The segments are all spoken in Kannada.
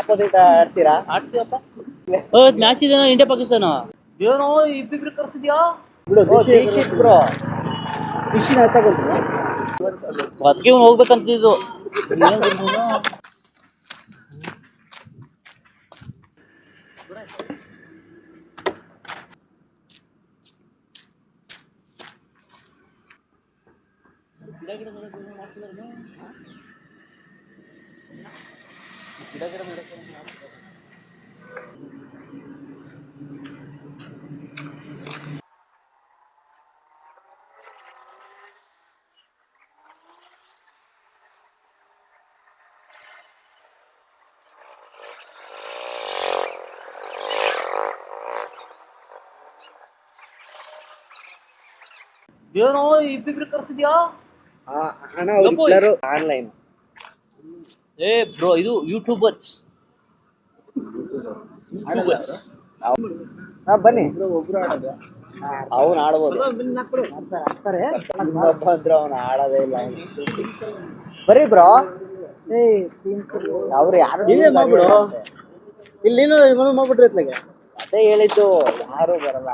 ಅಪೋಸಿಟ್ ಆಡ್ತೀರಾ? ಆಡ್ತೀವಪ್ಪ ಮ್ಯಾಚ್ ಇದೇನೋ ಇಂಡಿಯಾ ಪಾಕಿಸ್ತಾನ ಏನೋ ಇಬ್ಬಿಬ್ರು ಕರ್ಸಿದ್ಯಾ? ದೀಕ್ಷಿತ್ ಬ್ರೋ ಅದಕ್ಕೆ ಇವ್ನು ಹೋಗ್ಬೇಕಂತಿದ್ದು. ಏನ್ ಗೊತ್ತಿಲ್ಲ. ಏನೋ ಇಬ್ಬಿಬ್ರು ಕರ್ಸಿದ್ಯಾ ಹಣ. ಆನ್ಲೈನ್ ಏ ಬ್ರೋ ಇದು ಯೂಟ್ಯೂಬರ್ಸ್ ಯೂಟ್ಯೂಬರ್ಸ್ ಹಾ ಬನ್ನಿ. ಅವನ್ ಆಡ್ಬೋದು. ಇನ್ನೊಬ್ಬ ಅಂದ್ರೆ ಅವನು ಆಡೋದೇ ಇಲ್ಲ. ಬರೀ. ಬ್ರೋ ಅವ್ರು ಯಾರು ಇಲ್ಲಿ ಮಾಡ್ಬಿಟ್ರಿ ಇತ್ಲಾಗೆ. ಅದೇ ಹೇಳಿದ್ದು ಯಾರು ಬರಲ್ಲ.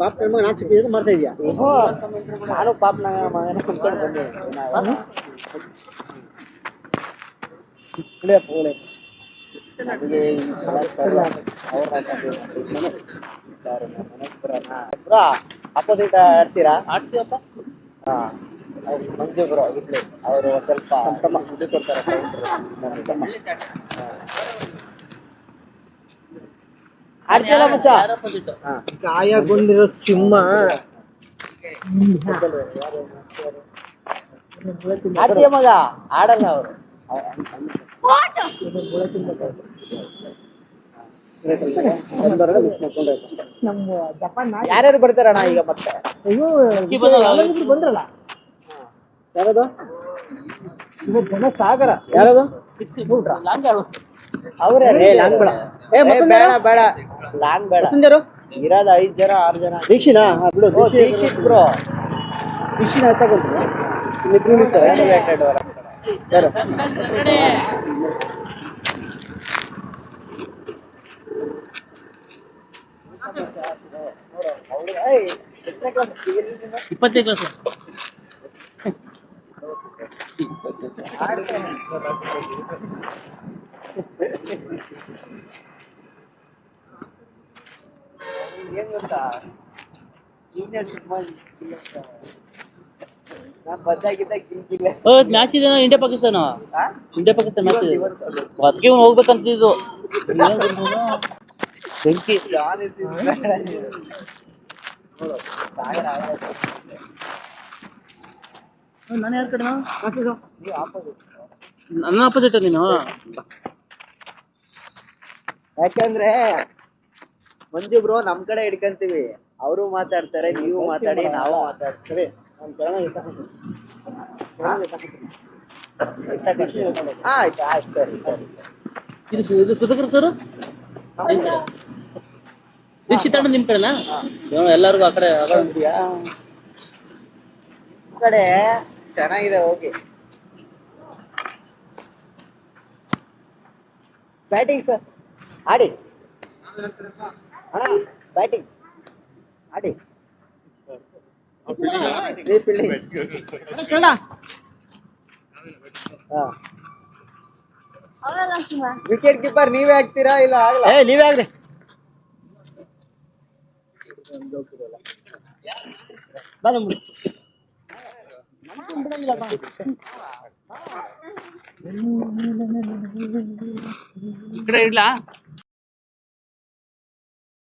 ಪಾಪ ಮಗ ನಾಚಿಕೆ ಮಾಡ್ತಾ ಇದೀಯಾ? ನಾನು ಪಾಪ ನನ್ನ ಮಗನ ಕುತ್ಕೊಂಡು ಬಂದೆ. ಬ್ರೋ ಅಪೋಸಿಟ್ ಆಡ್ತೀರಾ? ಆಡ್ತೀವಪ್ಪ. ಹಾ ಅವ್ರು ಮಂಜು ಬ್ರೋ ಇರ್ಲಿ. ಅವರು ಸ್ವಲ್ಪ ಇದು ಕೊಡ್ತಾರೆ. ಆಡ್ತೀರಾ ಮಚ್ಚ? ಗಾಯಗೊಂಡಿರೋ ಸಿಂಹ. ಆಡ್ತೀಯ ಮಗ? ಆಡಲ್ಲ ಅವರು. ಯಾರ್ಯಾರು ಬರ್ತಾರಣ್ಣ ಈಗ ಮತ್ತೆ? ಬಂದ್ರಲ್ಲ. ಯಾರದು? ಜನ ಸಾಗರ ಯಾರದು? ಅವ್ರೇ ಏ, ಲಾಂಗ್ ಬೇಡ. ಏ, ಬೇಡ ಬೇಡ. ಲಾಂಗ್ ಬೇಡ. ಮತ್ತೊಂದ್ಯಾರು ಇರೋದು ಐದ್ ಜನ ಆರು ಜನ. ದೀಕ್ಷಿನಾ? ಬಿಡು ದೀಕ್ಷಿತ್ ಬ್ರೋ. ದೀಕ್ಷಿನ ತಗೊಂಡ್ರು ಇಲ್ಲಿ ಇಬ್ರು ನಿಂತಾರೆ ರಿಲೇಟೆಡ್ ಯಾರು ಇಪ್ಪತ್ತನೇ ಕ್ಲಾಸ್ ಏನ್ ಗೊತ್ತಾ ಜೂನಿಯರ್ ಸಿನಿಮಾ ನಾನ್ ಬಂದಾಗಿದ್ದ ಗಿಲ್ಗಿಲ್ಲ ಮ್ಯಾಚ್ ಇದೆ India Pakistan India Pakistan match ಇದೆ. ಅದಕ್ಕೆ ಇವ್ನು ಹೋಗ್ಬೇಕಂತಿದ್ದು. ಬೆಂಕಿ. ನಾನು ಯಾರ ಕಡೆ ನನ್ನ ಅಪೋಸಿಟ್ ನೀನು? ಯಾಕಂದ್ರೆ ಮಂಜು ಬ್ರೋ ನಮ್ ಕಡೆ ಹಿಡ್ಕಂತೀವಿ. ಅವರು ಮಾತಾಡ್ತಾರೆ ನೀವು ಮಾತಾಡಿ ನಾವು ಮಾತಾಡ್ತೀವಿ. ಆಯ್ತು ಆಯ್ತು ಸರಿ ಸರಿ ಇದು ಸು- ಇದು ಸುಧಾಕರ್ ಸರ್? ದೀಕ್ಷಿತ್ ಅಣ್ಣ ನಿಮ್ ಕಡೆನಾ? ಏನೋ ಎಲ್ಲರಿಗೂ ಆ ಕಡೆ ಆ ಕಡೆ ಅಂತೀಯಾ? ಈ ಕಡೆ ಚೆನ್ನಾಗಿದೆ ಹೋಗಿ. ಬ್ಯಾಟಿಂಗ್ ಸರ್ ಆಡಿ. ಅಣ್ಣ ಬ್ಯಾಟಿಂಗ್ ಆಡಿ. ವಿಕೆಟ್ ಕೀಪರ್ ನೀವೇ ಹಾಕ್ತೀರಾ ಇಲ್ಲ ಆಗಲ್ಲ? ಏ ನೀವೇ ಆಗ್ರಿ. ಈ ಕಡೆ ಇಡ್ಲಾ